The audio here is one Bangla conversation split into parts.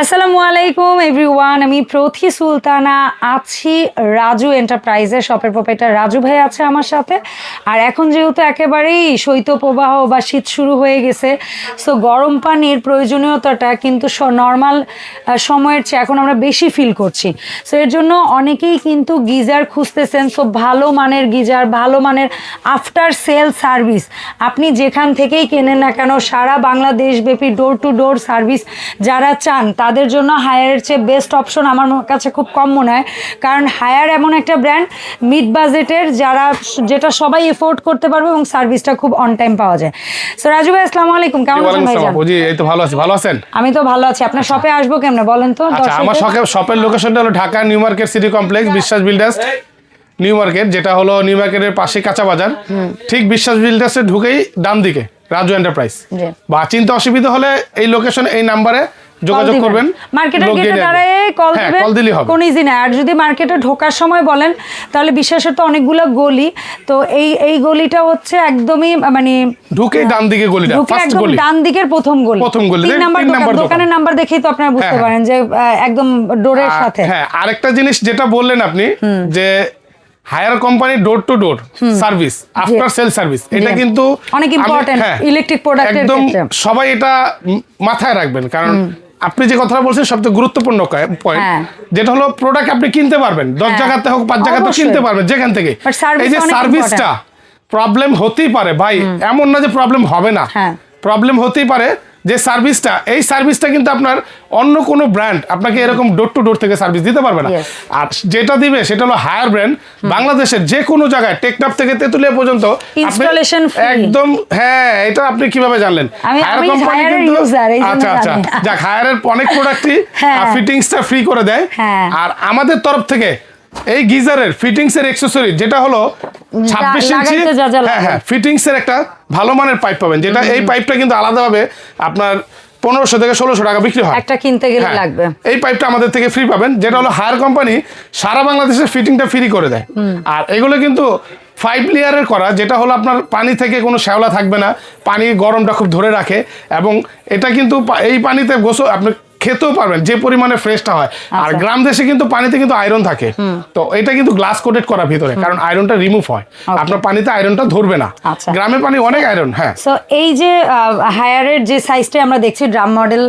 আসসালামু আলাইকুম এভরিওয়ান আমি প্রথি সুলতানা, আছি রাজু এন্টারপ্রাইজের শপের প্রোপাইটার রাজু ভাই আছে আমার সাথে। আর এখন যেহেতু একেবারেই শৈত্যপ্রবাহ বা শীত শুরু হয়ে গেছে সো গরম পানির প্রয়োজনীয়তাটা কিন্তু নর্মাল সময়ের চেয়ে এখন আমরা বেশি ফিল করছি। সো এর জন্য অনেকেই কিন্তু গিজার খুঁজতেছেন সো ভালো মানের গিজার, ভালো মানের আফটার সেল সার্ভিস আপনি যেখান থেকেই কেনেন না কেন, সারা বাংলাদেশব্যাপী ডোর টু ডোর সার্ভিস যারা চান তাদের জন্য হায়ারের চেয়ে বেস্ট অপশন আমার কাছে খুব কম মনে হয়। কারণ হায়ার এমন একটা ব্র্যান্ড মিড বাজেটের যারা যেটা সবাই এফোর্ড করতে পারবে এবং সার্ভিসটা খুব অন টাইম পাওয়া যায়। সো রাজু ভাই আসসালামু আলাইকুম। কেমন আছেন ভাইজান? জি এই তো ভালো আছি। ভালো আছেন? আমি তো ভালো আছি। আপনার শপে আসব কেমনে বলেন তো? আচ্ছা আমার শপের লোকেশনটা হলো Dhaka New Market City Complex Biswas Builders New Market যেটা হলো নিউ মার্কেটের পাশে কাঁচা বাজার। ঠিক বিশ্বাস বিল্ডার্সে ঢুকেই ডান দিকে রাজু এন্টারপ্রাইজ বা চিন্তা অসুবিধা হলে এই লোকেশন এই নাম্বারে যোগাযোগ করবেন মার্কেটের গেটে দাঁড়ায় কল হ্যাঁ দিবেন। কল দিলেই হবে। কোন ইজি না আর যদি মার্কেটে ঢোকার সময় বলেন তাহলে বিশ্বাসের তো অনেকগুলো গলি। তো এই এই গলিটা হচ্ছে একদমই মানে ঢুকেই ডান দিকে গলিটা ঢুকে ফার্স্ট গলি। ডান দিকের প্রথম গলি। প্রথম গলি, তিন নাম্বার নাম্বার দোকান। দোকান। দোকানের নাম্বার দেখেই তো আপনারা বুঝতে হ্যাঁ, পারেন যে একদম ডোরের সাথে। হ্যাঁ আরেকটা জিনিস যেটা বললেন আপনি যে Haier company door to door service after sale service এটা কিন্তু অনেক আমি- ইলেকট্রিক হ্যাঁ, electric একদম সবাই এটা মাথায় রাখবেন। কারণ আপনি যে কথাটা বলছেন সবচেয়ে গুরুত্বপূর্ণ পয়েন্ট হ্যাঁ। যেটা হলো প্রোডাক্ট আপনি কিনতে পারবেন। দশ হ্যাঁ, জায়গাতে হোক পাঁচ জায়গাতে কিনতে পারবেন যেখান থেকে। এই যে সার্ভিসটা প্রবলেম হতেই পারে। ভাই এমন না যে প্রবলেম হবে না। হ্যাঁ। প্রবলেম হতেই পারে। যে সার্ভিসটা এই সার্ভিসটা কিন্তু আপনার অন্য কোনো ব্র্যান্ড আপনাকে এরকম ডোর টু ডোর থেকে সার্ভিস দিতে পারবে না। আর যেটা দিবে সেটা হলো হায়ার ব্র্যান্ড বাংলাদেশের যে কোনো জায়গায় টেকনাফ থেকে তেতুলিয়া পর্যন্ত একদম হ্যাঁ এটা আপনি কীভাবে জানলেন? হায়ার কোম্পানি কিন্তু আচ্ছা আচ্ছা। যাক হায়ারের অনেক প্রোডাক্টই। ফিটিংসটা ফ্রি করে দেয়। হ্যাঁ। আর আমাদের তরফ থেকে এই গিজারের ফিটিংস এর অ্যাকসেসরি যেটা হলো ছাব্বিশ ইঞ্চি হ্যাঁ হ্যাঁ ফিটিংস এর একটা ভালো মানের পাইপ পাবেন যেটা এই পাইপটা কিন্তু আলাদাভাবে আপনার পনেরোশো থেকে ষোলোশো টাকা বিক্রি হয়। একটা কিনতে গেলে হ্যাঁ, লাগবে। এই পাইপটা আমাদের থেকে ফ্রি পাবেন যেটা হলো হায়ার কোম্পানি সারা বাংলাদেশের ফিটিংটা ফ্রি করে দেয়। আর এগুলো কিন্তু ফাইভ লেয়ারের করা যেটা হলো আপনার পানি থেকে কোনো শ্যাওলা থাকবে না পানি গরমটা খুব ধরে রাখে এবং এটা কিন্তু এই পানিতে গোসল আপনি খেতেও পারবেন যে পরিমাণে ফ্রেশটা হয়। আর আচ্ছা। গ্রাম দেশে কিন্তু পানিতে কিন্তু আয়রন থাকে। তো এটা কিন্তু গ্লাস কোটেড করা ভিতরে কারণ আয়রনটা রিমুভ হয়। আপনার পানিতে আয়রনটা ধরবে না। আচ্ছা। গ্রামের পানি অনেক আয়রন হ্যাঁ। সো এই যে হায়ারের যে সাইজটা আমরা দেখছি ড্রাম মডেল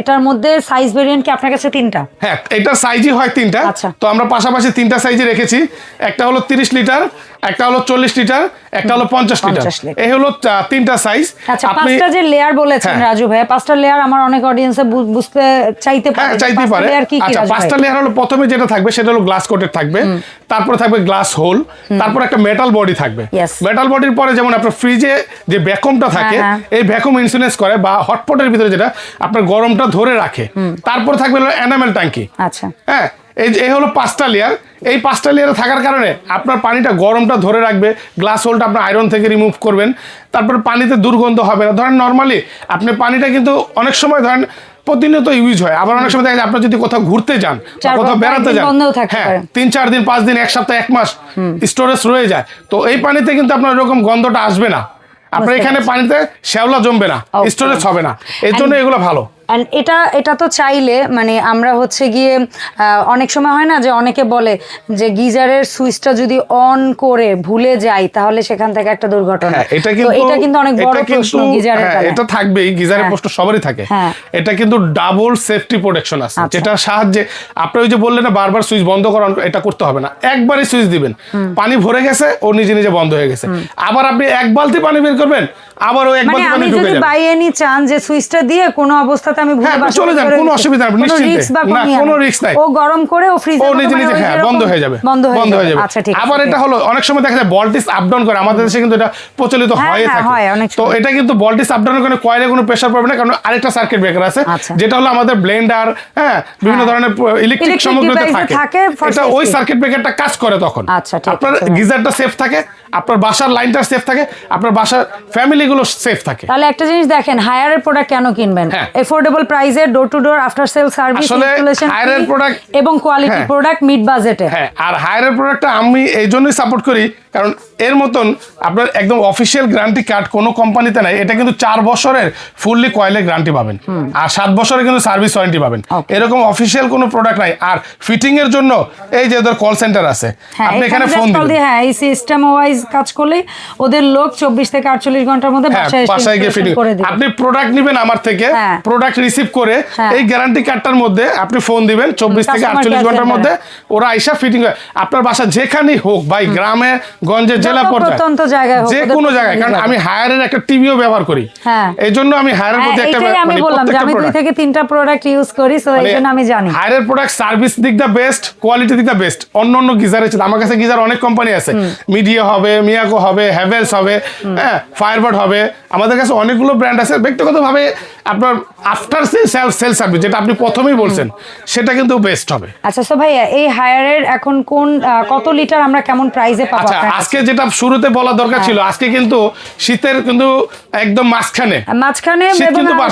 এটার মধ্যে সাইজ ভেরিয়েন্ট কি আপনার কাছে তিনটা? হ্যাঁ এটা সাইজই হয় তিনটা। আচ্ছা। তো আমরা পাশাপাশি তিনটা সাইজে রেখেছি। একটা হলো তিরিশ লিটার একটা হলো চল্লিশ লিটার একটা হলো পঞ্চাশ লিটার। এই হলো তিনটা সাইজ আচ্ছা পাঁচটা যে লেয়ার বলেছেন হ্যাঁ। রাজু ভাই পাঁচটা লেয়ার আমার অনেক অডিয়েন্সে বুঝতে চাইতে হ্যাঁ পারে চাইতেই পারে। আচ্ছা পাঁচটা লেয়ার হলো প্রথমে যেটা থাকবে সেটা হলো গ্লাস কোটেড থাকবে। তারপরে থাকবে গ্লাস হোল তারপর একটা মেটাল বডি থাকবে। মেটাল বডির পরে যেমন আপনার ফ্রিজে যে ভ্যাকুমটা থাকে হ্যাঁ, এই ভ্যাকুম ইন্সুরেন্স করে বা হটপটের ভিতরে যেটা আপনার গরমটা ধরে রাখে। তারপর থাকবে এনামেল ট্যাঙ্কি আচ্ছা। হ্যাঁ এই যে- এই হলো পাঁচটা লেয়ার এই পাঁচটা লেয়ারে থাকার কারণে আপনার পানিটা গরমটা ধরে রাখবে গ্লাস হোলটা আপনার আয়রন থেকে রিমুভ করবেন। তারপর পানিতে দুর্গন্ধ হবে না। ধরেন নর্মালি আপনি পানিটা কিন্তু অনেক সময় ধরেন প্রতিনিয়ত ইউজ হয়। আবার অনেক সময় দেখা যায় আপনার যদি কোথাও ঘুরতে যান কোথাও বেড়াতে যান হ্যাঁ তিন চার দিন পাঁচ দিন এক সপ্তাহ এক মাস স্টোরেজ রয়ে যায়। তো এই পানিতে কিন্তু আপনার এরকম গন্ধটা আসবে না। আপনার এখানে পানিতে শ্যাওলা জমবে না স্টোরেজ হবে না। এর জন্য এগুলো ভালো। অ্যান্ড এটা এটা তো চাইলে মানে আমরা হচ্ছে গিয়ে অনেক সময় হয় না যে অনেকে বলে যে গিজারের সুইচটা যদি অন করে ভুলে যাই তাহলে সেখান থেকে একটা দুর্ঘটনা। হ্যাঁ এটা কিন্তু এটা কিন্তু অনেক বড় প্রশ্ন গিজারের হ্যাঁ, এটা থাকবেই গিজারের হ্যাঁ। প্রশ্ন সবারই থাকে। এটা কিন্তু ডাবল সেফটি প্রোটেকশন আছে আচ্ছা। যেটা সাহায্যে আপনি ওই যে বললেন না বারবার সুইচ বন্ধ করান এটা করতে হবে না। একবারই সুইচ দিবেন। পানি ভরে গেছে ও নিজে নিজে বন্ধ হয়ে গেছে। আবার আপনি এক বালতি পানি বের করবেন আবার ও এক বালতি আমি পানি ঢুকে যাবে বাই এনি চান যে সুইচটা দিয়ে কোনো অবস্থাতে আমি ভুলে বাসা চলে যান, কোনো অসুবিধা নেই, নিশ্চিন্তে। না, কোনো নেই। নাই। ও গরম করে ও ফ্রিজে ও নিজে নিজে হ্যাঁ বন্ধ হয়ে যাবে বন্ধ হয়ে যাবে যাবে আচ্ছা ঠিক আবার এটা হলো অনেক সময় দেখা যায় ভোল্টেজ আপ ডাউন করে আমাদের দেশে কিন্তু এটা প্রচলিত হ্যাঁ, থাকে তো এটা কিন্তু ভোল্টেজ আপ ডাউনের কোনো কয়েলে কোনো প্রেসার পড়বে না কারণ আরেকটা সার্কিট ব্রেকার আছে আচ্ছা। যেটা হলো আমাদের ব্লেন্ডার হ্যাঁ বিভিন্ন হ্যাঁ। ধরনের ইলেকট্রিক সামগ্রীতে থাকে এটা ওই। সার্কিট ব্রেকারটা কাজ করে তখন আচ্ছা, আপনার আছে। গিজারটা সেফ থাকে আপনার বাসার লাইনটা সেফ থাকে আপনার বাসার ফ্যামিলি এগুলো সেফ থাকে। তাহলে একটা জিনিস দেখেন হায়ারের প্রোডাক্ট কেন কিনবেন। এফোর্ডেবল প্রাইসে door to door after sale service higher এর product- এবং কোয়ালিটি। প্রোডাক্ট মিড বাজেটে হ্যাঁ আর হায়ারের প্রোডাক্টটা আমি এই জন্যই সাপোর্ট করি কারণ এর মতন আপনার একদম অফিসিয়াল গ্যারান্টি কার্ড কোনো কোম্পানিতে নাই এটা কিন্তু চার বছরের ফুললি কয়েলের গ্যারান্টি পাবেন। আর সাত বছরের কিন্তু সার্ভিস ওয়ারেন্টি পাবেন। এরকম অফিসিয়াল কোনো প্রোডাক্ট নাই। আর ফিটিং এর জন্য এই যে ওদের কল সেন্টার আছে হ্যাঁ আপনি এখানে ফোন দিবেন। হ্যাঁ এই সিস্টেম ওয়াইজ কাজ করলে ওদের লোক চব্বিশ থেকে আটচল্লিশ ঘণ্টার মধ্যে হ্যাঁ বাসায় গিয়ে ফিটিং আপনি প্রোডাক্ট নেবেন আমার থেকে হ্যাঁ। প্রোডাক্ট রিসিভ করে হ্যাঁ। এই গ্যারান্টি কার্ডটার মধ্যে আপনি ফোন দিবেন চব্বিশ থেকে আটচল্লিশ ঘণ্টার মধ্যে ওরা আইসা ফিটিং আপনার বাসা যেখানেই হোক ভাই গ্রামে গঞ্জে জেলা পর্যায়ে প্রত্যন্ত জায়গায় হোক, যে কোনো জায়গায় কারণ আমি হায়ারের একটা টিভিও ব্যবহার করি। এই জন্য আমি হায়ারের প্রতি একটা আমি মানে বললাম আমি দুই থেকে তিনটা প্রোডাক্ট ইউজ করি তো এই জন্য আমি জানি। হায়ারের প্রোডাক্ট সার্ভিস দিক দা বেস্ট কোয়ালিটি দিক দা বেস্ট অন্য অন্য গিজারের চেয়ে আমার কাছে গিজার অনেক কোম্পানি আছে। মিডিয়া হবে মিয়াকো হবে হ্যাভেলস হবে হ্যাঁ ফায়ারবার্ড হবে। আমাদের কাছে অনেকগুলো ব্র্যান্ড আছে। ব্যক্তিগতভাবে আপনার আফটার সেল সেল সার্ভিস যেটা আপনি প্রথমেই বলছেন সেটা কিন্তু বেস্ট হবে। আচ্ছা সো ভাইয়া এই হায়ারের এখন কোন কত লিটার আমরা কেমন প্রাইসে পাবো আচ্ছা আজকে যেটা শুরুতে বলা দরকার ছিল আজকে কিন্তু শীতের কিন্তু একদম মাঝখানে। মাঝখানে।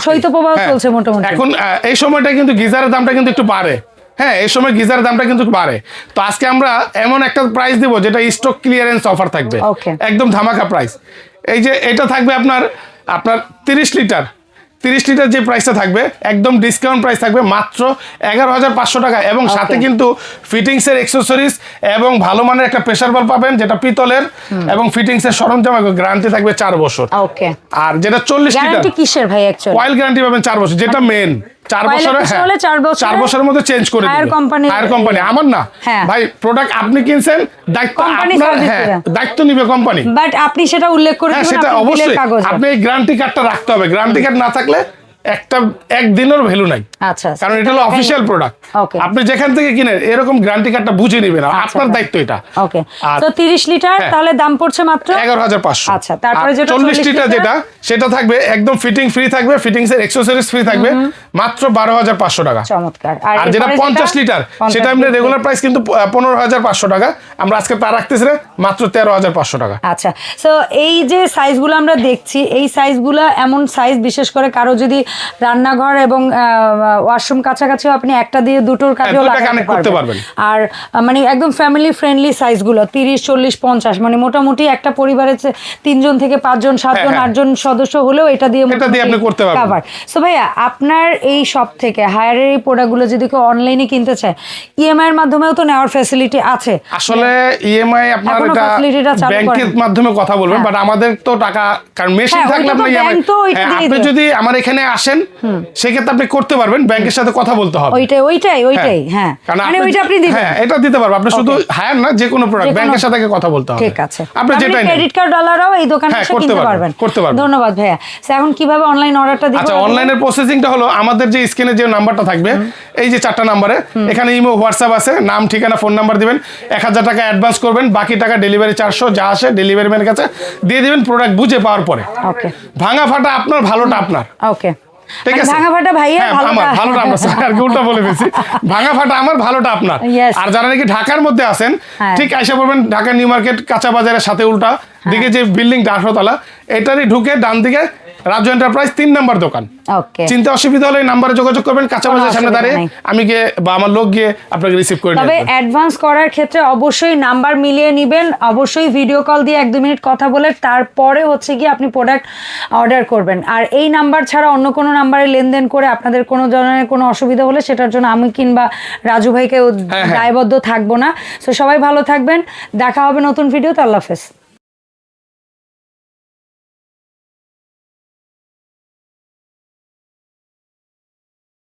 শৈত্যপ্রবাহ হ্যাঁ। চলছে মোটামুটি। এখন এই সময়টা কিন্তু গিজারের দামটা কিন্তু একটু বাড়ে। হ্যাঁ এই সময় গিজারের দামটা কিন্তু বাড়ে। তো আজকে আমরা এমন একটা প্রাইস দিব যেটা স্টক ক্লিয়ারেন্স অফার থাকবে। একদম ধামাকা প্রাইস এই যে এটা থাকবে আপনার আপনার তিরিশ লিটার। তিরিশ লিটার যে প্রাইসটা থাকবে একদম ডিসকাউন্ট প্রাইস থাকবে মাত্র এগারো হাজার পাঁচশো টাকা। এবং সাথে কিন্তু ফিটিংসের এক্সেসরিজ এবং ভালো মানের একটা প্রেসার বাল পাবেন যেটা পিতলের। এবং ফিটিংসের সরঞ্জাম গ্যারান্টি থাকবে চার বছর। আর যেটা চল্লিশ লিটার কিসের ভাই অয়েল গ্যারান্টি পাবেন চার বছর যেটা মেন চার বছরে হ্যাঁ চার বছরের মধ্যে চেঞ্জ করে হায়ার কোম্পানি আমার না? হ্যাঁ। ভাই প্রোডাক্ট আপনি কিনছেন দায়িত্ব আপনার হ্যাঁ দায়িত্ব নিবে কোম্পানি বাট আপনি সেটা উল্লেখ করে হ্যাঁ সেটা অবশ্যই। আপনি এই গ্যারান্টি কার্ডটা রাখতে হবে। গ্যারান্টি কার্ড না থাকলে একটা একদিনের ভ্যালু নাই। আচ্ছা কারণ এটা হলো অফিসিয়াল প্রোডাক্ট. আপনি যেখান থেকে কিনেন এরকম গ্যারান্টি কার্ডটা বুঝে নেবেন আপনার দায়িত্ব এটা। ওকে তো 30 লিটার হ্যাঁ। তাহলে দাম পড়ছে মাত্র? এগারো হাজার পাঁচশো। আচ্ছা, তারপরে যেটা 40 লিটার? যেটা সেটা থাকবে একদম ফিটিং ফ্রি থাকবে ফিটিংস এর এক্সেসরিজ ফ্রি থাকবে মাত্র বারো হাজার পাঁচশো টাকা। চমৎকার। আর যেটা এরপরে পঞ্চাশ লিটার সেটা লিটার। রেগুলার প্রাইস কিন্তু পনেরো হাজার পাঁচশো টাকা। আমরা আজকে তা রাখতেছি রে মাত্র তেরো হাজার পাঁচশো টাকা। আচ্ছা সো এই যে সাইজগুলো আমরা দেখছি এই সাইজগুলো এমন সাইজ বিশেষ করে কারও যদি রান্নাঘর এবং ওয়াশরুম কাছাকাছিও আপনি একটা দিয়ে দুটোর কাজেও লাগাতে পারবেন। আর মানে একদম ফ্যামিলি ফ্রেন্ডলি সাইজগুলো তিরিশ চল্লিশ পঞ্চাশ মানে মোটামুটি একটা পরিবারের তিনজন থেকে পাঁচজন সাতজন হ্যাঁ। আটজন সদস্য হলেও এটা দিয়ে আপনি করতে পারবেন। কাভার সো ভাইয়া আপনার এই শপ থেকে হায়ারের এই প্রোডাক্টগুলো যদি কেউ অনলাইনে কিনতে চায় ইএমআই এর মাধ্যমেও তো নেওয়ার ফ্যাসিলিটি আছে আসলে ইএমআই আপনার এখনও এটা ব্যাংকের মাধ্যমে কথা বলবেন হ্যাঁ। বাট আমাদের তো টাকা কারণ মেশিন হ্যাঁ, থাকলে আপনি হ্যাঁ, দিয়েই আপনি যদি আমার এখানে আসেন সেক্ষেত্রে আপনি করতে পারবেন ব্যাংকের সাথে কথা বলতে হবে। ওইটাই ওইটাই ওইটাই হ্যাঁ। মানে ওইটা আপনি দিবেন। হ্যাঁ এটা দিতে পারব। আপনি শুধু হায়ার না যে কোনো প্রোডাক্ট ব্যাংকের সাথে কথা বলতে হবে। ঠিক আছে। আপনি নেন। ক্রেডিট কার্ড ডালারও এই দোকানে হ্যাঁ, এসে কিনতে পারবেন, করতে পারবেন। ধন্যবাদ ভাইয়া। So, এখন কীভাবে অনলাইন অর্ডারটা দিব? আচ্ছা অনলাইনের প্রসেসিংটা হলো আমাদের যে স্ক্রিনে যে নাম্বারটা থাকবে এই যে চারটা নাম্বারে এখানে ইমো হোয়াটসঅ্যাপ আছে নাম ঠিকানা ফোন নাম্বার দিবেন। এক হাজার টাকা অ্যাডভান্স করবেন বাকি টাকা ডেলিভারি চারশো যা আসে ডেলিভারি ম্যানের কাছে দিয়ে দিবেন প্রোডাক্ট বুঝে পাওয়ার পরে। ওকে ভাঙা ফাটা আপনার ভালোটা আপনার। ওকে ঠিক আছে? মানে ভাঙা ফাটা ভাইয়া হ্যাঁ, আমার ভালোটা আমরা আর কি উল্টা বলে ফেলছি। ভাঙা ফাটা আমার ভালোটা আপনার। আর যারা নাকি ঢাকার মধ্যে আছেন হ্যাঁ। ঠিক আইসা ঢাকা নিউ মার্কেট কাঁচা বাজারের সাথে উল্টা। দিকে যে বিল্ডিংটা আঠারোতলা এটারই ঢুকে ডান দিকে রাজু এন্টারপ্রাইজ তিন নাম্বার দোকান। ওকে চিন্তা অসুবিধা হলে নাম্বারে যোগাযোগ করবেন কাঁচা কোনো বাজারের সামনে দাঁড়িয়ে আমি গিয়ে বা আমার লোক গিয়ে আপনাকে রিসিভ করে তবে অ্যাডভান্স করার ক্ষেত্রে অবশ্যই নাম্বার মিলিয়ে নেবেন অবশ্যই ভিডিও কল দিয়ে এক দু মিনিট কথা বলে তারপরে হচ্ছে কি আপনি প্রোডাক্ট অর্ডার করবেন। আর এই নাম্বার ছাড়া অন্য কোনো নাম্বারে লেনদেন করে আপনাদের কোনো ধরনের কোনো অসুবিধা হলে সেটার জন্য আমি কিংবা রাজু ভাইকে হ্যাঁ, হ্যাঁ। দায়বদ্ধ থাকব না। তো সবাই ভালো থাকবেন দেখা হবে নতুন ভিডিওতে আল্লাহ হাফেজ।